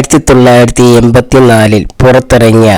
ആയിരത്തി തൊള്ളായിരത്തി എൺപത്തിനാലിൽ പുറത്തിറങ്ങിയ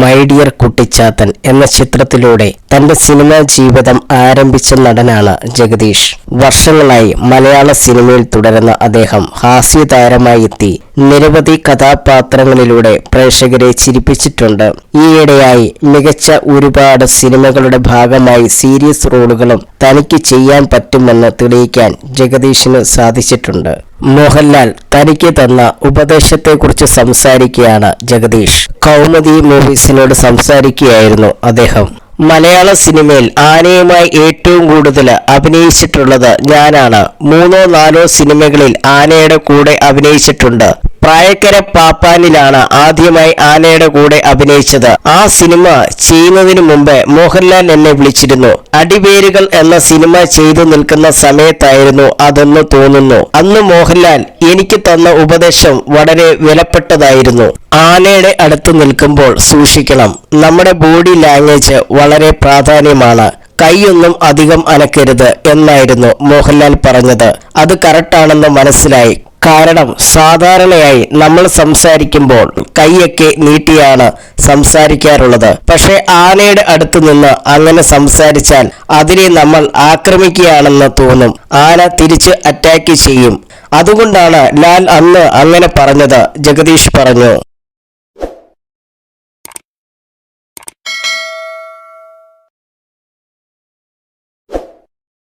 മൈ ഡിയർ കുട്ടിച്ചാത്തൻ എന്ന ചിത്രത്തിലൂടെ തന്റെ സിനിമാ ജീവിതം ആരംഭിച്ച നടനാണ് ജഗദീഷ്. വർഷങ്ങളായി മലയാള സിനിമയിൽ തുടരുന്ന അദ്ദേഹം ഹാസ്യ താരമായി എത്തി നിരവധി കഥാപാത്രങ്ങളിലൂടെ പ്രേക്ഷകരെ ചിരിപ്പിച്ചിട്ടുണ്ട്. ഈയിടെയായി മികച്ച ഒരുപാട് സിനിമകളുടെ ഭാഗമായി സീരിയസ് റോളുകളും തനിക്ക് ചെയ്യാൻ പറ്റുമെന്ന് തെളിയിക്കാൻ ജഗദീഷിന് സാധിച്ചിട്ടുണ്ട്. മോഹൻലാൽ തനിക്ക് തന്ന ഉപദേശത്തെക്കുറിച്ച് സംസാരിക്കുകയാണ് ജഗദീഷ്. കൗമുദി മൂവീസിനോട് സംസാരിക്കുകയായിരുന്നു അദ്ദേഹം. മലയാള സിനിമയിൽ ആനയുമായി ഏറ്റവും കൂടുതൽ അഭിനയിച്ചിട്ടുള്ളത് ഞാനാണ്. മൂന്നോ നാലോ സിനിമകളിൽ ആനയുടെ കൂടെ അഭിനയിച്ചിട്ടുണ്ട്. പ്രായക്കര പാപ്പാനിലാണ് ആദ്യമായി ആനയുടെ കൂടെ അഭിനയിച്ചത്. ആ സിനിമ ചെയ്യുന്നതിനു മുമ്പ് മോഹൻലാൽ എന്നെ വിളിച്ചിരുന്നു. അടിവേരുകൾ എന്ന സിനിമ ചെയ്തു നിൽക്കുന്ന സമയത്തായിരുന്നു അതെന്ന് തോന്നുന്നു. അന്ന് മോഹൻലാൽ എനിക്ക് തന്ന ഉപദേശം വളരെ വിലപ്പെട്ടതായിരുന്നു. ആനയുടെ അടുത്ത് നിൽക്കുമ്പോൾ സൂക്ഷിക്കണം. നമ്മുടെ ബോഡി ലാംഗ്വേജ് വളരെ പ്രാധാന്യമാണ്. കൈയൊന്നും അധികം അനക്കരുത് എന്നായിരുന്നു മോഹൻലാൽ പറഞ്ഞത്. അത് കറക്റ്റാണെന്ന് മനസ്സിലായി. കാരണം സാധാരണയായി നമ്മൾ സംസാരിക്കുമ്പോൾ കൈയൊക്കെ നീട്ടിയാണ് സംസാരിക്കാറുള്ളത്. പക്ഷെ ആനയുടെ അടുത്ത് നിന്ന് അങ്ങനെ സംസാരിച്ചാൽ അതിനെ നമ്മൾ ആക്രമിക്കുകയാണെന്ന് തോന്നും. ആന തിരിച്ച് അറ്റാക്ക് ചെയ്യും. അതുകൊണ്ടാണ് ലാൽ അന്ന് അങ്ങനെ പറഞ്ഞത് ജഗദീഷ് പറഞ്ഞു.